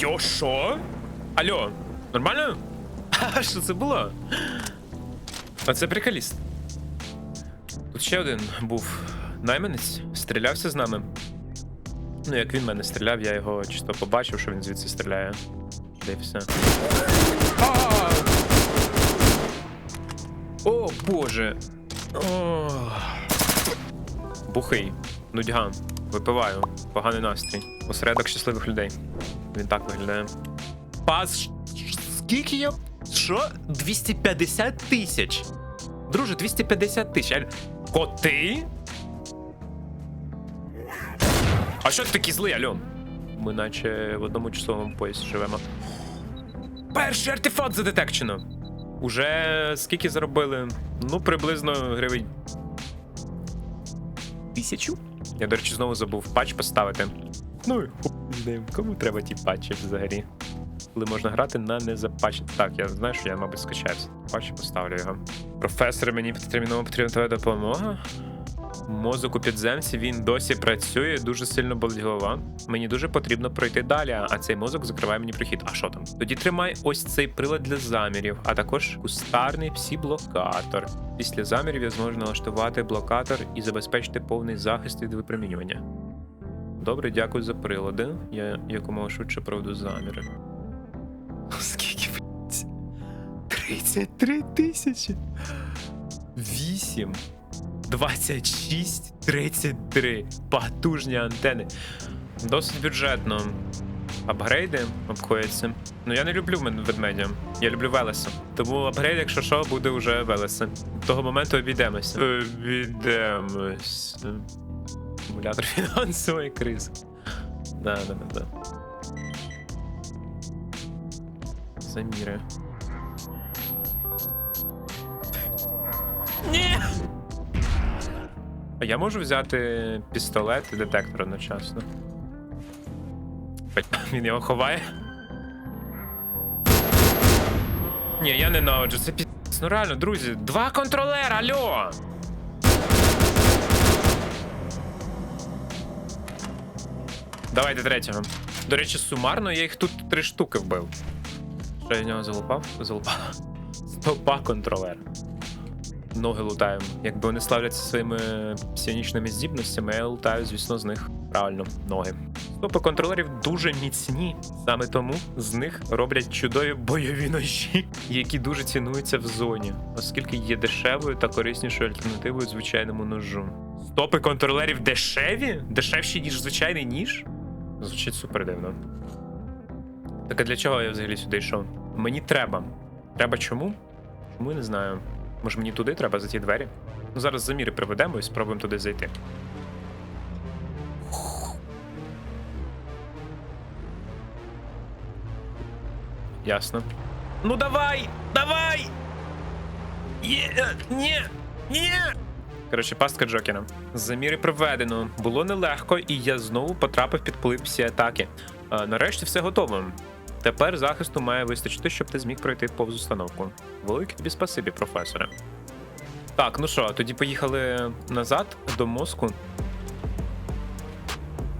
Йо, що? Алло, нормально? А що це було? А це приколіст. Тут ще один був найманець, стрілявся з нами. Ну, як він мене стріляв, я його чисто побачив, що він звідси стріляє. А! О, боже. Бухий, нудьга, випиваю, поганий настрій. Осередок щасливих людей. Він так виглядає. Пас. Скільки я. Що? 250 тисяч. Друже, 250 тисяч. Коти? А що ти такий злий, Альон? Ми наче в одному часовому поясі живемо. Перший артефакт задетекчено. Уже скільки заробили? Ну, приблизно гривень. Тисячу? Я, до речі, знову забув патч поставити. Ну, з ним. Кому треба ті патчі взагалі? Коли можна грати на незапатч. Так, я знаю, що я, мабуть, скачався. Патч поставлю його. Професор, мені терміново потрібна твоя допомога. Мозок у підземці він досі працює, дуже сильно болить голова. Мені дуже потрібно пройти далі, а цей мозок закриває мені прохід. А що там? Тоді тримай ось цей прилад для замірів, а також кустарний псі-блокатор. Після замірів я зможу налаштувати блокатор і забезпечити повний захист від випромінювання. Добре, дякую за прилади. Я якомога швидше проведу заміри. Скільки блядь? 33 тисячі. 8. 26, 33. Потужні антени. Досить бюджетно. Апгрейди обходяться. Ну я не люблю ведмедя. Я люблю Велеса. Тому апгрейд, якщо що, буде вже Велеса. До того моменту обійдемося. Обійдемося. Акумулятор фінансової кризи. Да, да, да, да. Заміри. Ні! А я можу взяти пістолет і детектор одночасно. Він його ховає. Ні, я ненавиджу, це пі... Ну реально, друзі, два контролера, алло! Давайте третього. До речі, сумарно я їх тут три штуки вбив. Що я в нього залупав? Залупав. Стопа контролер. Ноги лутаємо. Якби вони славляться своїми псіонічними здібностями, я лутаю, звісно, з них. Правильно, ноги. Стопи контролерів дуже міцні. Саме тому з них роблять чудові бойові ножі, які дуже цінуються в зоні, оскільки є дешевою та кориснішою альтернативою звичайному ножу. Стопи контролерів дешеві? Дешевші, ніж звичайний ніж? Звучить супер дивно. Так а для чого я взагалі сюди йшов? Мені треба. Треба чому? Чому не знаю. Може мені туди треба за ті двері? Ну зараз заміри приведемо і спробуємо туди зайти. Ясно. Ну давай! Давай! Е, ні! Ні! Коротше, пастка Джокіна. Заміри проведено. Було нелегко, і я знову потрапив під вплив всі атаки. А, нарешті все готово. Тепер захисту має вистачити, щоб ти зміг пройти повз установку. Велике тобі спасибі, професоре. Так, ну що, тоді поїхали назад до мозку.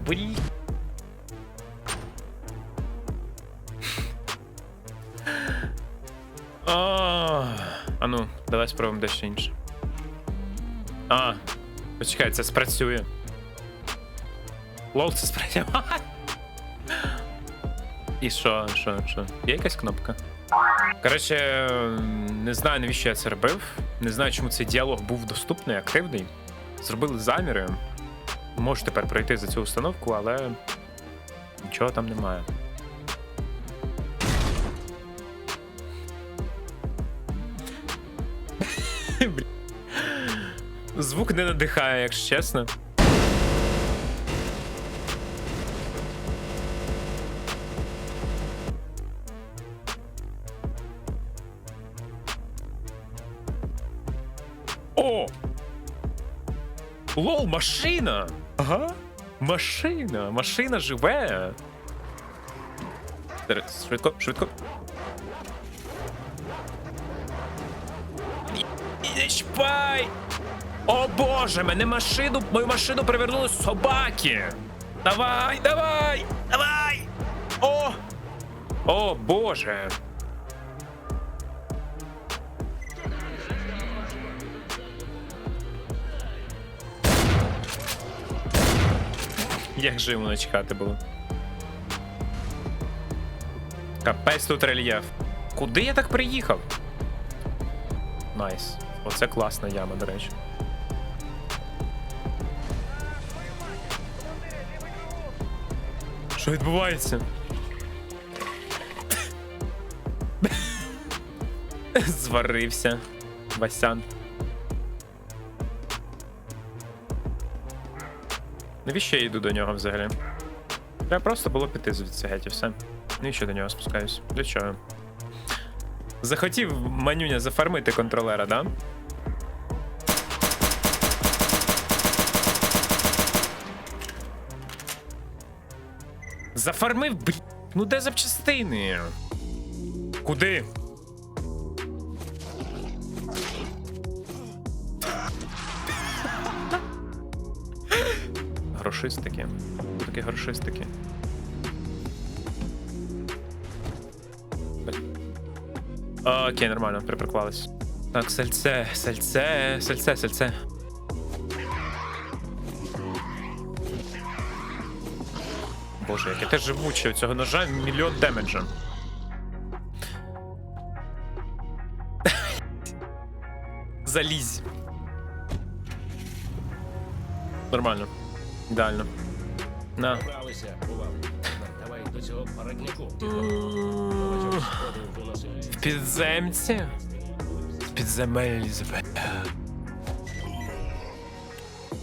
Блі. А, а ну, давай спробуємо дещо інше. А, почекай, це спрацює. Лол, це спрацює. І що, що, що? Є якась кнопка? Коротше, не знаю, навіщо я це робив. Не знаю, чому цей діалог був доступний, активний. Зробили заміри. Можу тепер пройти за цю установку, але нічого там немає. Звук не надихає, якщо чесно. О! Лол, машина! Ага. Машина! Машина живе! Швидко, швидко. Не чпай! О боже, мене машину, мою машину привернули собаки! Давай, давай, давай! О! О, боже! Як же йому начекати було? Капець тут рельєф. Куди я так приїхав? Найс. Оце класна яма, до речі. Що відбувається? Зварився. Васян. Навіщо я йду до нього взагалі? Треба просто було піти звідси геть і все. Навіщо до нього спускаюсь? Для чого? Захотів манюня зафармити контролера, да? Зафармив, б... Ну де запчастини? Куди? Грошистики. Хто такі грошистики? Окей, нормально, припаркувались. Так, сальце, сальце, сальце, сальце. Боже, яке те живуче у цього ножа мільйон демеджа. Залізь. Нормально. Ідеально. На. Бралися, бував. Давай до цього виносив. В підземці? В підземель.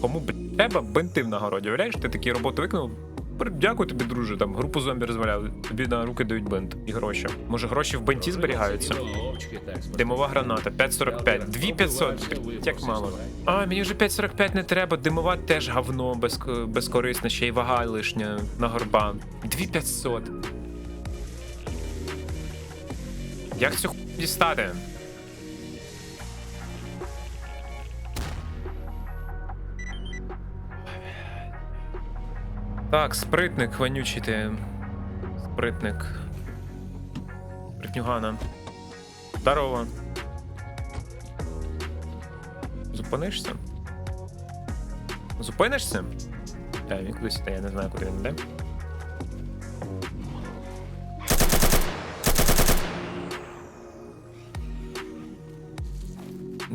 Кому б треба бенти в нагороді? Уявляєш, ти такі роботи виконав? Дякую тобі, друже. Там групу зомбі розваляв. Тобі на руки дають бент і гроші. Може, гроші в бенті зберігаються? Димова граната 5.45. 2500. Як мало. А, мені вже 5.45 не треба. Димова теж говно без, безкорисне, ще й вага лишня на горба. 2500. Як цю хуй дістати? Так, спритник, вонючий ти. Спритник. Спритнюгана. Здорово. Зупинишся? Зупинишся? Так, він кудись йде, я не знаю, куди він йде.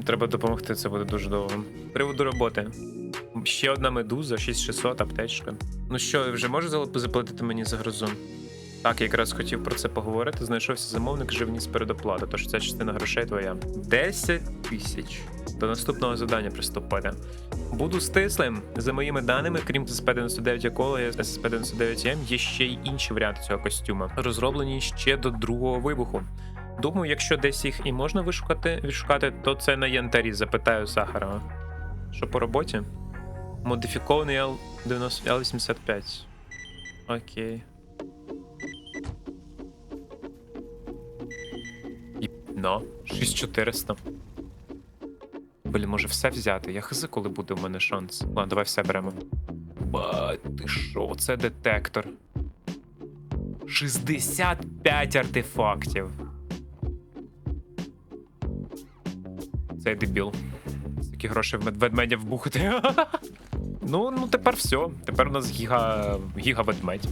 Треба допомогти, це буде дуже довго. Приводу роботи. Ще одна медуза, 6600, аптечка. Ну що, вже можеш заплатити мені за грозу? Так, якраз хотів про це поговорити. Знайшовся замовник, вже вніс передоплату, тож ця частина грошей твоя. 10 тисяч. До наступного завдання приступити. Буду стислим. За моїми даними, крім ССП-99 Якола і ССП-99М, є ще й інші варіанти цього костюма, розроблені ще до другого вибуху. Думаю, якщо десь їх і можна вишукати, відшукати, то це на янтарі, запитаю Сахарова. Що по роботі? Модифікований L90 L85. Окей. Ну, 6400. Блін, може все взяти. Я хз, коли буде у мене шанс. Ладно, давай все беремо. Ба, ти що, це детектор. 65 артефактів. Цей дебіл. Такі гроші в мед- ведмедя вбухати. ну, ну тепер все. Тепер у нас гіга. гіга ведмедь.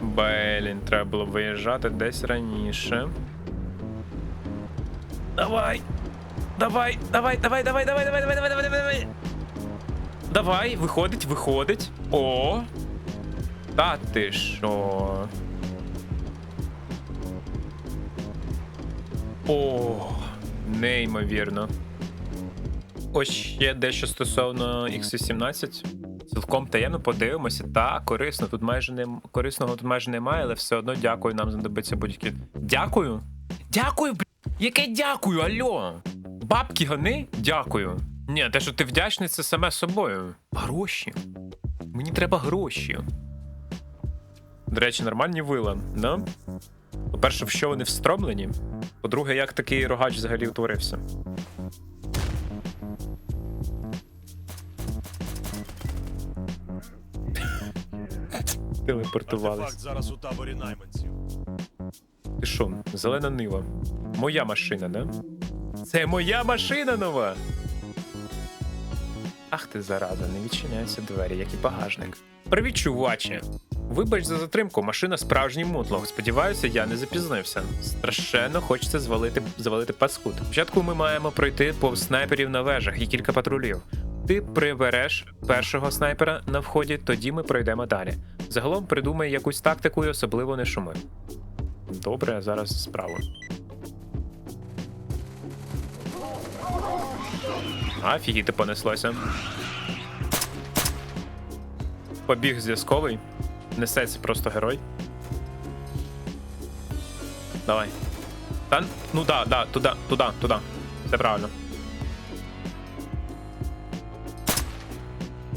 Блін, треба було виїжджати десь раніше. Давай! Давай, давай, давай, давай, давай, давай, давай, давай, давай, давай. Давай, виходить, виходить. О! Та ти що? О, неймовірно. Ось ще дещо стосовно X18. Цілком таємно подивимося. Та, корисно. Тут майже не корисного тут майже немає, але все одно дякую, нам знадобиться будь-які. Дякую? Дякую, бл... Яке дякую, альо? Бабки гани? Дякую. Ні, те, що ти вдячний, це саме собою. Гроші. Мені треба гроші. До речі, нормальні вила, да? По-перше, в що вони встромлені? По-друге, як такий рогач взагалі утворився? Телепортувались. Зараз у таборі найманців. Ти що, зелена нива? Моя машина, да? Це моя машина нова. Ах ти зараза, не відчиняються двері, як і багажник. Привіт, чуваче! Вибач за затримку, машина справжній мутлох. Сподіваюся, я не запізнився. Страшенно хочеться звалити, завалити паскуд. Спочатку ми маємо пройти повз снайперів на вежах і кілька патрулів. Ти прибереш першого снайпера на вході, тоді ми пройдемо далі. Загалом придумай якусь тактику і особливо не шуми. Добре, зараз справа. Офігіти понеслося. Побіг зв'язковий. Несеться просто герой. Давай. Та, ну да, да, туди, туди, туди. Все правильно.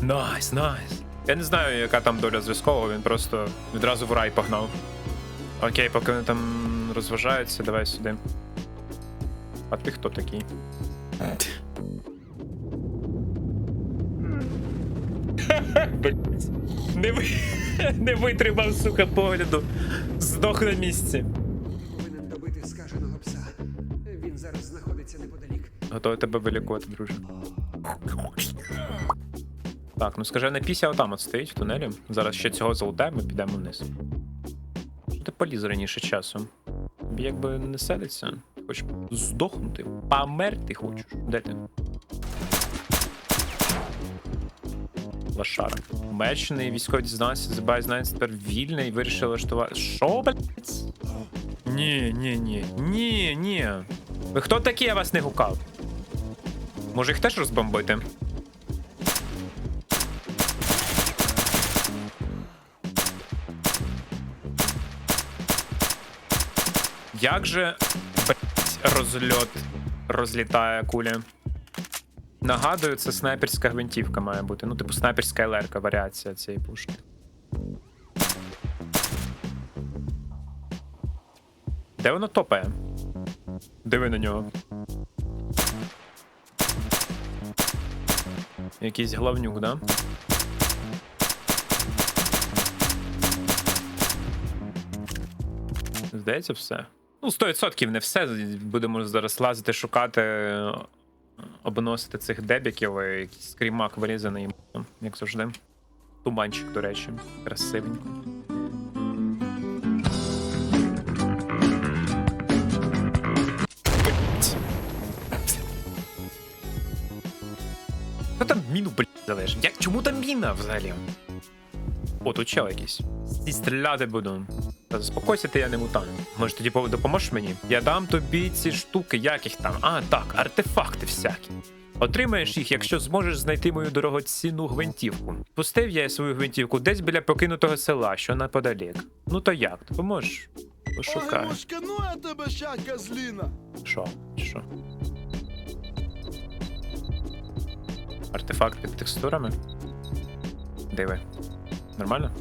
Найс, найс. Я не знаю, яка там доля зв'язкового, він просто відразу в рай погнав. Окей, поки вони там розважаються, давай сюди. А ти хто такий? Блять. Не, ви... не витримав, сука, погляду. Здох на місці. Повинен добити скаженого пса. Він зараз знаходиться неподалік. Готовий тебе вилікувати, друже. Так, ну скажи, не піся отам от стоїть в тунелі. Зараз ще цього залутаємо і підемо вниз. Ти поліз раніше часу? Тобі якби не селиться. Хочеш здохнути, померти хочеш. Де ти? Лошара. Мечений військовий дізнався, забай знається тепер вільний, вирішив влаштувати. Що, блядь? Ні, ні, ні. Ні, ні. Ви хто такі, я вас не гукав? Може їх теж розбомбити? Як же розльот розлітає кулі? Нагадую, це снайперська гвинтівка має бути. Ну, типу снайперська ЛР, варіація цієї пушки. Де воно топає? Диви на нього. Якийсь главнюк, да? Здається, все. Ну, 100% не все. Будемо зараз лазити, шукати, е, обносити цих дебіків, і якийсь скрімак вирізаний, як завжди. Туманчик, до речі, красивенько. Хто там міну, блядь, залежить? Як, чому там міна взагалі? О, тут чел якийсь. Стій стріляти буду. Заспокойся, ти я не мутант. Може тоді допоможеш мені? Я дам тобі ці штуки, як їх там. А, так, артефакти всякі. Отримаєш їх, якщо зможеш знайти мою дорогоцінну гвинтівку. Пустив я свою гвинтівку десь біля покинутого села, що неподалік. Ну то як, допоможеш? Пошукай. Погремушка, ну я тебе ща, козліна. Що? Що? Артефакт під текстурами? Диви. Нормально?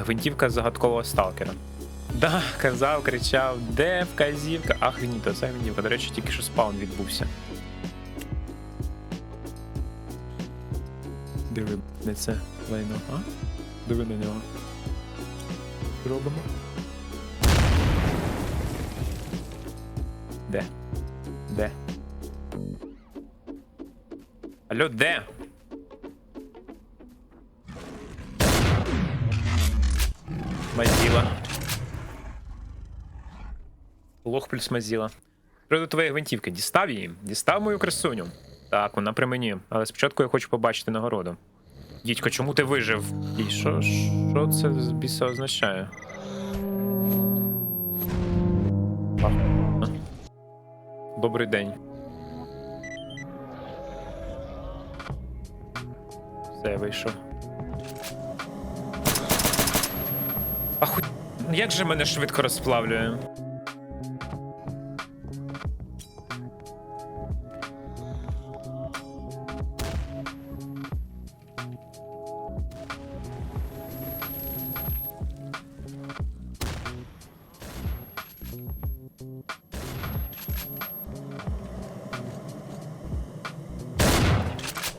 Гвинтівка загадкового сталкера. Да, казав, кричав, де вказівка? Ах, гніто, це гвинтівка. До речі, тільки що спаун відбувся. Диви, не це лайно, а? Диви на нього. Робимо. Де? Де? Алло, де? Мазіла. Лох плюс мазіла. Приводу твоєї гвинтівки. Дістав її? Дістав мою красуню. Так, вона при мені. Але спочатку я хочу побачити нагороду. Дідько, чому ти вижив? І що, що це з біса означає? Добрий день. Все, я вийшов. А хуй. Як же мене швидко розплавлює?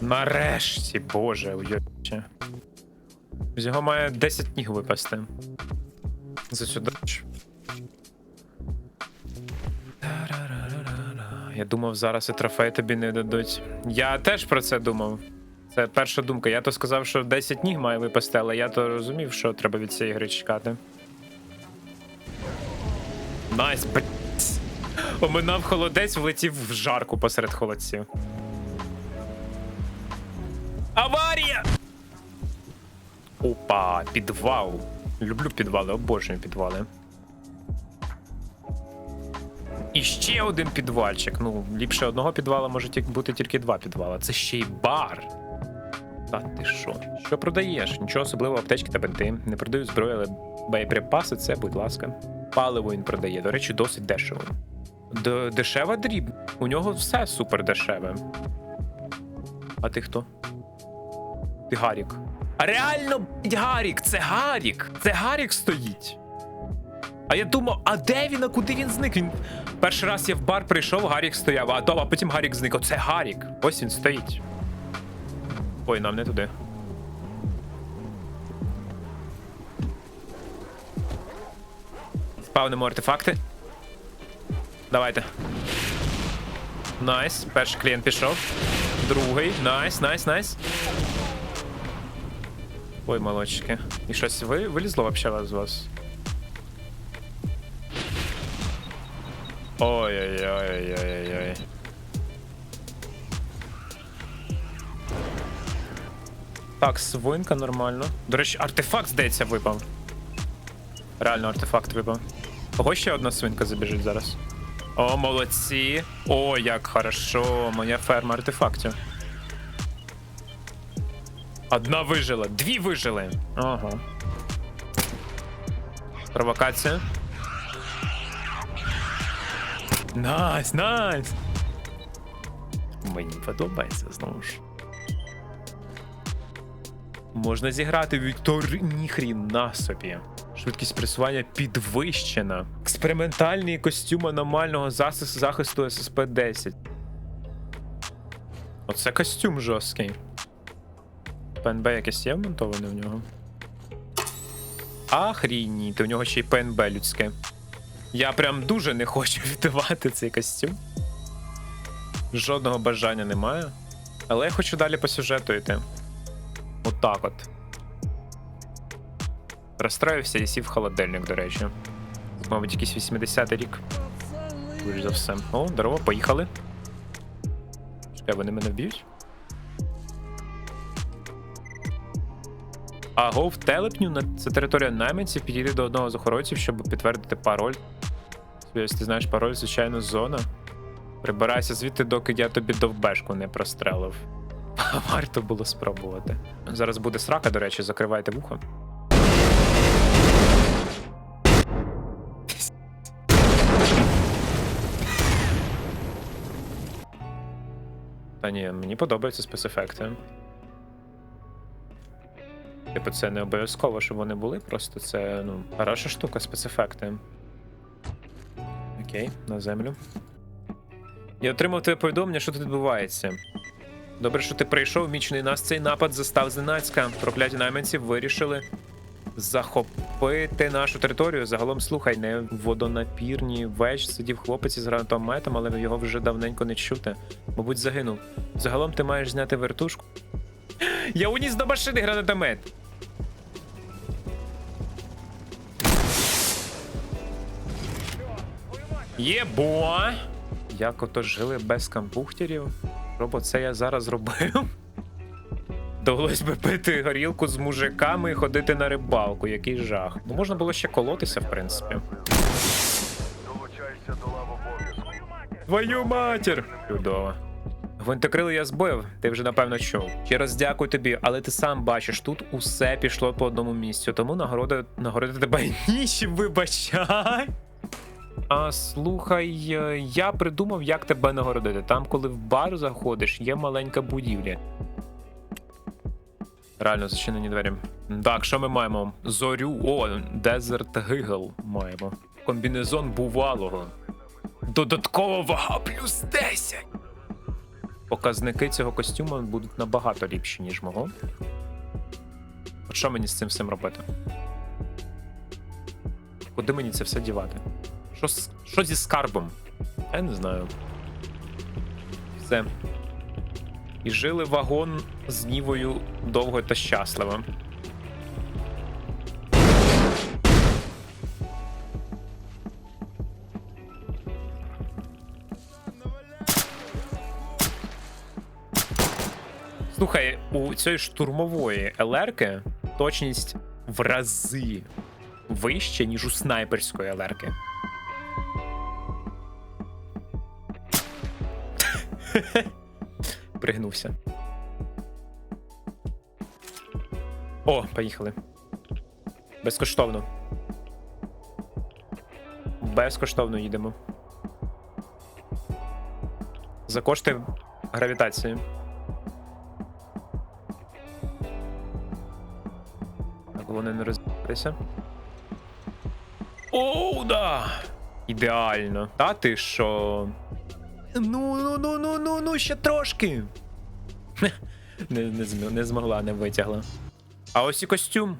Нарешті, боже, уйобче. З його має 10 ніг випасти. За цю дощ. Я думав, зараз і трофей тобі не дадуть. Я теж про це думав. Це перша думка. Я то сказав, що 10 ніг має випасти, але я то розумів, що треба від цієї гри чекати. Найс, блядь. Оминав холодець, влетів в жарку посеред холодців. Аварія! Опа, підвал. Люблю підвали, обожнюю підвали. І ще один підвальчик. Ну, ліпше одного підвала може бути тільки два підвала. Це ще й бар. Та ти що? Що продаєш? Нічого особливого, аптечки та бенти. Не продаю зброю, але боєприпаси це, будь ласка. Паливо він продає. До речі, досить дешево. Д- дешева дріб. У нього все супер дешеве. А ти хто? Ти Гарік. Реально, блядь, Гарік! Це Гарік! Це Гарік стоїть. А я думав, а де він, а куди він зник? Він... Перший раз я в бар прийшов, Гарік стояв, а, то, а потім Гарік зник. Оце Гарік. Ось він стоїть. Ой, нам не туди. Спавнимо артефакти. Давайте. Найс. Перший клієнт пішов. Другий. Найс, найс, найс. Ой, молодчики. І щось ви, вилізло вообще вас з вас? Ой-ой-ой-ой-ой-ой. Так, свинка нормально. До речі, артефакт, здається, випав. Реально артефакт випав. Кого ще одна свинка забіжить зараз? О, молодці! О, як хорошо! Моя ферма артефактів. Одна вижила, дві вижили. Ага. Провокація. Найс, найс! Мені подобається знову ж. Можна зіграти Віктор ніхріна собі. Швидкість пресування підвищена. Експериментальний костюм аномального захисту ССП-10. Оце костюм жорсткий. ПНБ якесь є вмонтоване в нього. Ахрійніти, у нього ще й ПНБ людське. Я прям дуже не хочу віддавати цей костюм. Жодного бажання немає. Але я хочу далі по сюжету йти. Отак от. Розстроївся і сів в холодильник, до речі. Мабуть, якийсь 80-й рік. Скоріш за все. О, здорово, поїхали. Чекай, вони мене вб'ють? А гов телепню на це територія найманців. Підійди до одного з охоронців, щоб підтвердити пароль. Ось ти знаєш пароль, звичайно, зона. Прибирайся звідти, доки я тобі довбешку не прострелив. Варто було спробувати. Зараз буде срака, до речі, закривайте вухо. Та ні, мені подобаються спецефекти. Типу, це не обов'язково, щоб вони були, просто це, ну, хороша штука, спецефекти. Окей, на землю. Я отримав твоє повідомлення, що тут відбувається. Добре, що ти прийшов, мічний нас цей напад застав зненацька. Прокляті найманці вирішили захопити нашу територію. Загалом слухай, не в водонапірній веж сидів хлопець із гранатометом, але його вже давненько не чути. Мабуть, загинув. Загалом ти маєш зняти вертушку. Я уніс до машини гранатомет. Єбо! Як ото жили без компухтерів? Робо, це я зараз робив. Довелось би пити горілку з мужиками і ходити на рибалку, який жах. Ну можна було ще колотися, в принципі. Долучайся до лав обов'язку. Твою матір! Чудово. Гвинтокрили я збоїв, ти вже напевно чув. Ще раз дякую тобі, але ти сам бачиш, тут усе пішло по одному місцю, тому нагорода нагородити тебе ніч, вибачай. А слухай, е, я придумав, як тебе нагородити. Там, коли в бар заходиш, є маленька будівля. Реально зачинені двері. Так, що ми маємо? Зорю. О, Desert Giggle маємо. Комбінезон бувалого. Додаткова вага плюс 10. Показники цього костюму будуть набагато ліпші, ніж мого. От що мені з цим всім робити? Куди мені це все дівати? Що, що зі скарбом? Я не знаю. Все. І жили вагон з Нівою довго та щасливо. Слухай, у цієї штурмової ЛРки точність в рази вища, ніж у снайперської ЛРки. Пригнувся. О, поїхали. Безкоштовно. Безкоштовно їдемо. За кошти гравітації. Так, вони не розбилися. Оу, да! Ідеально. Та ти що? Ну, ну, ну, ну, ну, ну, ще трошки. не, не, не змогла, не витягла. А ось і костюм.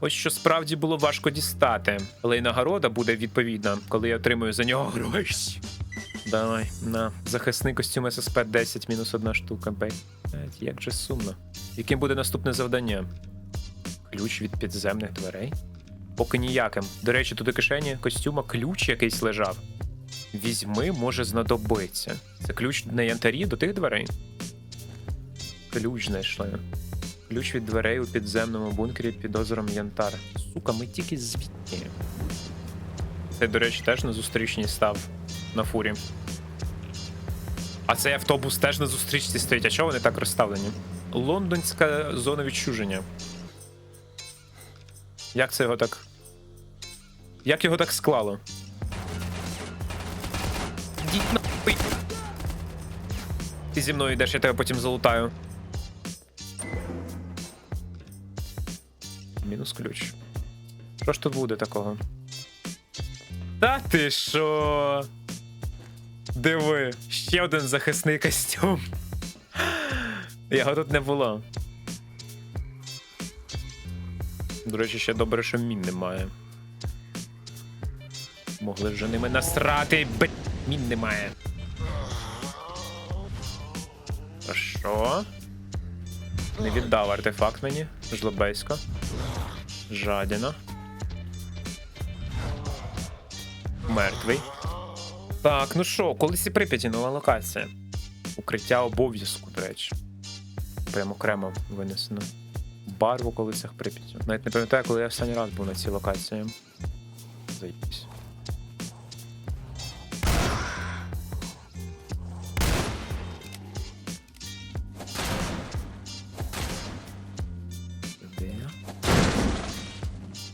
Ось що справді було важко дістати. Але й нагорода буде відповідна, коли я отримую за нього гроші. Давай, на. Захисний костюм ССП 10 мінус одна штука, бей. Як же сумно. Яким буде наступне завдання? Ключ від підземних дверей? Поки ніяким. До речі, тут у кишені костюма ключ якийсь лежав. Візьми, може знадобиться. Це ключ на янтарі до тих дверей? Ключ знайшли. Ключ від дверей у підземному бункері під озером Янтар. Сука, ми тільки звідти. Цей, до речі, теж на зустрічній став на фурі. А цей автобус теж на зустрічці стоїть. А чого вони так розставлені? Лондонська зона відчуження. Як це його так. Як його так склало? Йдіть нахуй. Ти зі мною йдеш, я тебе потім залутаю. Мінус ключ. Що ж тут буде такого? Та ти що? Диви, ще один захисний костюм. Його тут не було. До речі, ще добре, що мін немає. Могли вже ними насрати, б... мін немає. Хорошо. Не віддав артефакт мені. Жлобейсько. Жадіна. Мертвий. Так, ну що, колись і Прип'яті нова локація. Укриття обов'язку, до речі. Прямо окремо винесено. Бар в околицях Прип'яті. Навіть не пам'ятаю, коли я останній раз був на цій локації. Заїбсь.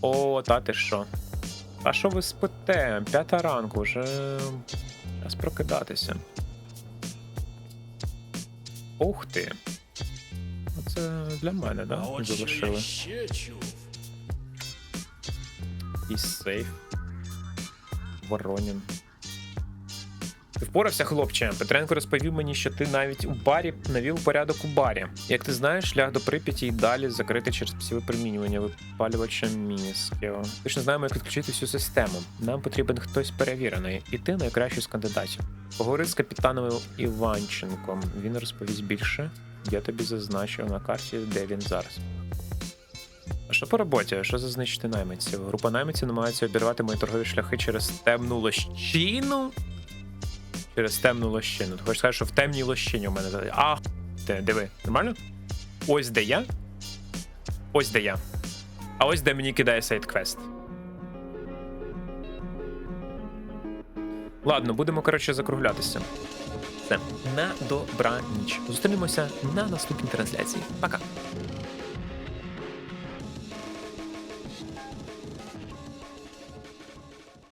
О, та ти що? А що ви спите? П'ята ранку, вже час прокидатися. Ух ти. Оце для мене, так? да? Залишили. І сейф. Воронін. Ти впорався, хлопче. Петренко розповів мені, що ти навіть у барі навів порядок у барі. Як ти знаєш, шлях до Прип'яті і далі закритий через псівопромінювання випалювача мінськів. Точно знаємо, як відключити всю систему. Нам потрібен хтось перевірений, і ти найкращий з кандидатів. Поговори з капітаном Іванченком. Він розповість більше. Я тобі зазначив на карті, де він зараз. А що по роботі? Що зазначити найманців? Група найманців намагається обірвати мої торгові шляхи через темну лощину. Через темну лощину. Ти хочеш сказати, що в темній лощині у мене. за- А, диви, нормально? Ось де я. Ось де я. А ось де мені кидає сайт-квест. Ладно, будемо, коротше, закруглятися. Все. На добраніч. Зустрінемося на наступній трансляції. Пока.